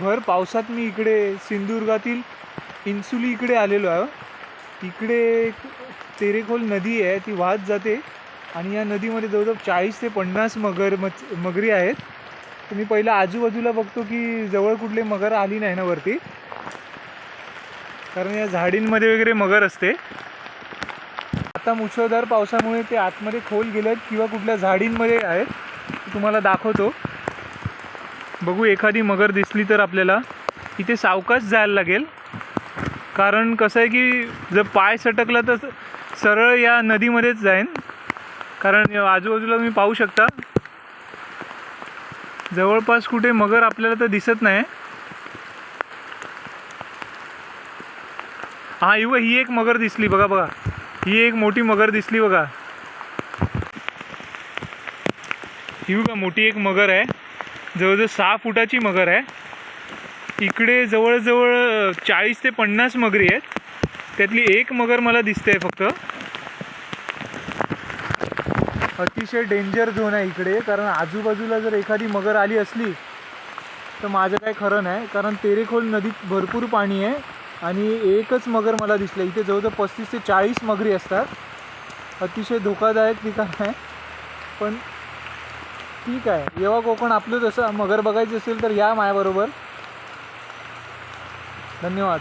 भर पावसात मी इकडे सिंधुदुर्गातील इन्सुली इकडे आलेलो आहे. इकडे एक तेरेखोल नदी आहे ती वाहत जाते आणि या नदीमध्ये जवळजवळ चाळीस ते पन्नास मगर मच मगरी आहेत. तर मी पहिलं आजूबाजूला बघतो की जवळ कुठले मगर आली नाही ना वरती. कारण या झाडींमध्ये वगैरे मगर असते. आता मुसळधार पावसामुळे ते आतमध्ये खोल गेलेत किंवा कुठल्या झाडींमध्ये आहेत तुम्हाला दाखवतो. बघू एखादी मगर दिसली तर आपल्याला इथे सावकाश जायला लागेल. कारण कसं आहे की जर पाय सटकला तर सरळ या नदीमध्येच जाईन. कारण आजूबाजूला तुम्ही पाहू शकता जवळपास कुठे मगर आपल्याला तर दिसत नाही. हा इव ही एक मगर दिसली बघा बघा. ही एक मोठी मगर दिसली बघा. ही बघा मोठी एक मगर आहे. जवळजवळ सहा फुटाची मगर आहे. इकडे जवळजवळ चाळीस ते पन्नास मगरी आहेत. त्यातली एक मगर मला दिसते फक्त. अतिशय डेंजर झोन आहे इकडे. कारण आजूबाजूला जर एखादी मगर आली असली तर माझं काय खरं नाही. कारण तेरेखोल नदीत भरपूर पाणी आहे आणि एकच मगर मला दिसलं. इथे जवळजवळ पस्तीस ते चाळीस मगरी असतात. अतिशय धोकादायक ठिकाण आहे. पण ठीक आहे. जेव्हा कोकण आपलं जसं मगर बघायची असेल तर या माझ्याबरोबर धन्यवाद.